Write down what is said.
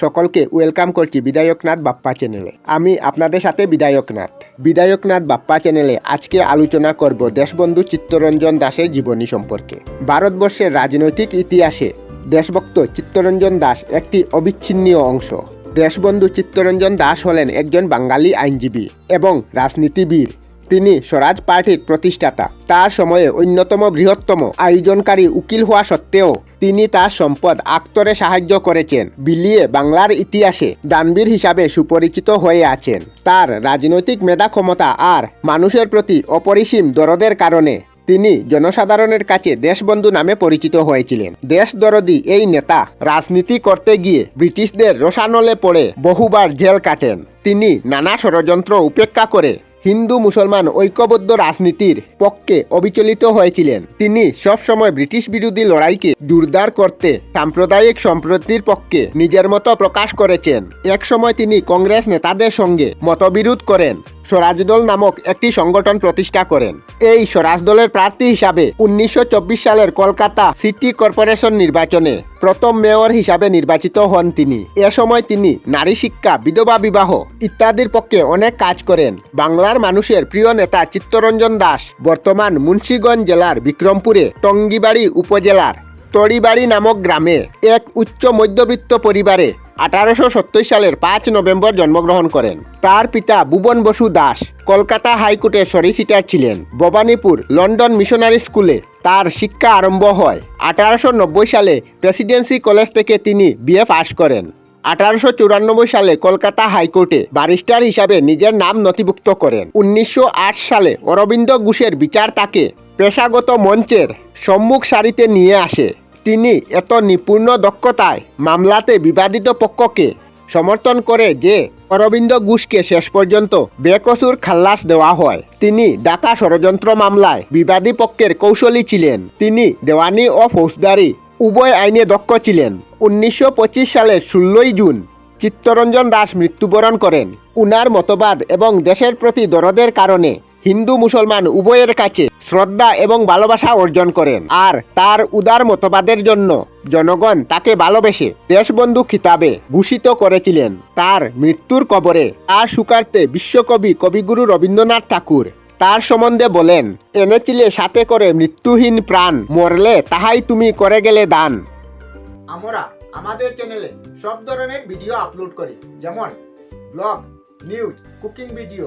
সকলকে ওয়েলকাম করছি বিধায়কনাথ বাপ্পা চ্যানেলে। আমি আপনাদের সাথে বিধায়কনাথ। বিধায়কনাথ বাপ্পা চ্যানেলে আজকে আলোচনা করব দেশবন্ধু চিত্তরঞ্জন দাসের জীবনী সম্পর্কে। ভারতবর্ষের রাজনৈতিক ইতিহাসে দেশভক্ত চিত্তরঞ্জন দাস একটি অবিচ্ছিন্ন অংশ। দেশবন্ধু চিত্তরঞ্জন দাস হলেন একজন বাঙালি আইনজীবী এবং রাজনীতিবিদ। তিনি স্বরাজ পার্টির প্রতিষ্ঠাতা। তার সময়ে অন্যতম বৃহত্তম আয়োজনকারী উকিল হওয়া সত্ত্বেও তিনি তার সম্পদ আক্তরে সাহায্য করেছেন, বিলিয়ে বাংলার ইতিহাসে দানবীর হিসাবে সুপরিচিত হয়ে আছেন। তার রাজনৈতিক মেধা ক্ষমতা আর মানুষের প্রতি অপরিসীম দরদের কারণে তিনি জনসাধারণের কাছে দেশবন্ধু নামে পরিচিত হয়েছিলেন। দেশদরদি এই নেতা রাজনীতি করতে গিয়ে ব্রিটিশদের রসানলে পড়ে বহুবার জেল কাটেন। তিনি নানা ষড়যন্ত্র উপেক্ষা করে হিন্দু মুসলমান ঐক্যবদ্ধ রাজনীতির পক্ষে অবিচলিত হয়েছিলেন। তিনি সবসময় ব্রিটিশ বিরোধী লড়াইকে জোরদার করতে, সাম্প্রদায়িক সম্প্রতির পক্ষে নিজের মতো প্রকাশ করেছেন। একসময় তিনি কংগ্রেস নেতাদের সঙ্গে মতবিরোধ করেন। স্বরাজদল নামক একটি সংগঠন প্রতিষ্ঠা করেন। এই স্বরাজ দলের প্রার্থী হিসাবে উনিশশো চব্বিশ সালের কলকাতা সিটি কর্পোরেশন নির্বাচনে প্রথম মেয়র হিসাবে নির্বাচিত হন তিনি। এ সময় তিনি নারী শিক্ষা, বিধবা বিবাহ ইত্যাদির পক্ষে অনেক কাজ করেন। বাংলার মানুষের প্রিয় নেতা চিত্তরঞ্জন দাস বর্তমান মুন্সীগঞ্জ জেলার বিক্রমপুরে টঙ্গিবাড়ি উপজেলার তড়িবাড়ি নামক গ্রামে এক উচ্চ মধ্যবিত্ত পরিবারে আঠারোশো সত্তর সালের পাঁচ নভেম্বর জন্মগ্রহণ করেন। তার পিতা ভুবন বসু দাস কলকাতা হাইকোর্টের সরিসিটার ছিলেন। ভবানীপুর লন্ডন মিশনারি স্কুলে তার শিক্ষা আরম্ভ হয়। আঠারোশো নব্বই সালে প্রেসিডেন্সি কলেজ থেকে তিনি বিএ পাশ করেন। আঠারোশো চুরানব্বই সালে কলকাতা হাইকোর্টে ব্যারিস্টার হিসাবে নিজের নাম নথিভুক্ত করেন। উনিশশো আট সালে অরবিন্দ ঘোষের বিচার তাকে পেশাগত মঞ্চের সম্মুখ সারিতে নিয়ে আসে। তিনি এত নিপুণ দক্ষতায় মামলাতে বিবাদিত পক্ষকে সমর্থন করে যে অরবিন্দ ঘোষকে শেষ পর্যন্ত বেকসুর খাল্লাস দেওয়া হয়। তিনি ডাকা ষড়যন্ত্র মামলায় বিবাদী পক্ষের কৌশলী ছিলেন। তিনি দেওয়ানি ও ফৌজদারি উভয় আইনে দক্ষ ছিলেন। উনিশশো পঁচিশ সালের ষোলোই জুন চিত্তরঞ্জন দাস মৃত্যুবরণ করেন। উনার মতবাদ এবং দেশের প্রতি দরদের কারণে হিন্দু মুসলমান উভয়ের কাছে শ্রদ্ধা এবং ভালোবাসা অর্জন করেন। আর তার উদার মতবাদের জন্য জনগণ তাকে ভালোবেসে দেশবন্ধু খিতাবে ভূষিত করেছিলেন। তার মৃত্যুর কবরে তার সুকার্তে বিশ্বকবি কবিগুরু রবীন্দ্রনাথ ঠাকুর তার সম্বন্ধে বলেন, এনেছিলে সাথে করে মৃত্যুহীন প্রাণ, মরলে তাহাই তুমি করে গেলে দান। আমরা আমাদের চ্যানেলে সব ধরনের ভিডিও আপলোড করি, যেমন ব্লগ, নিউজ, কুকিং ভিডিও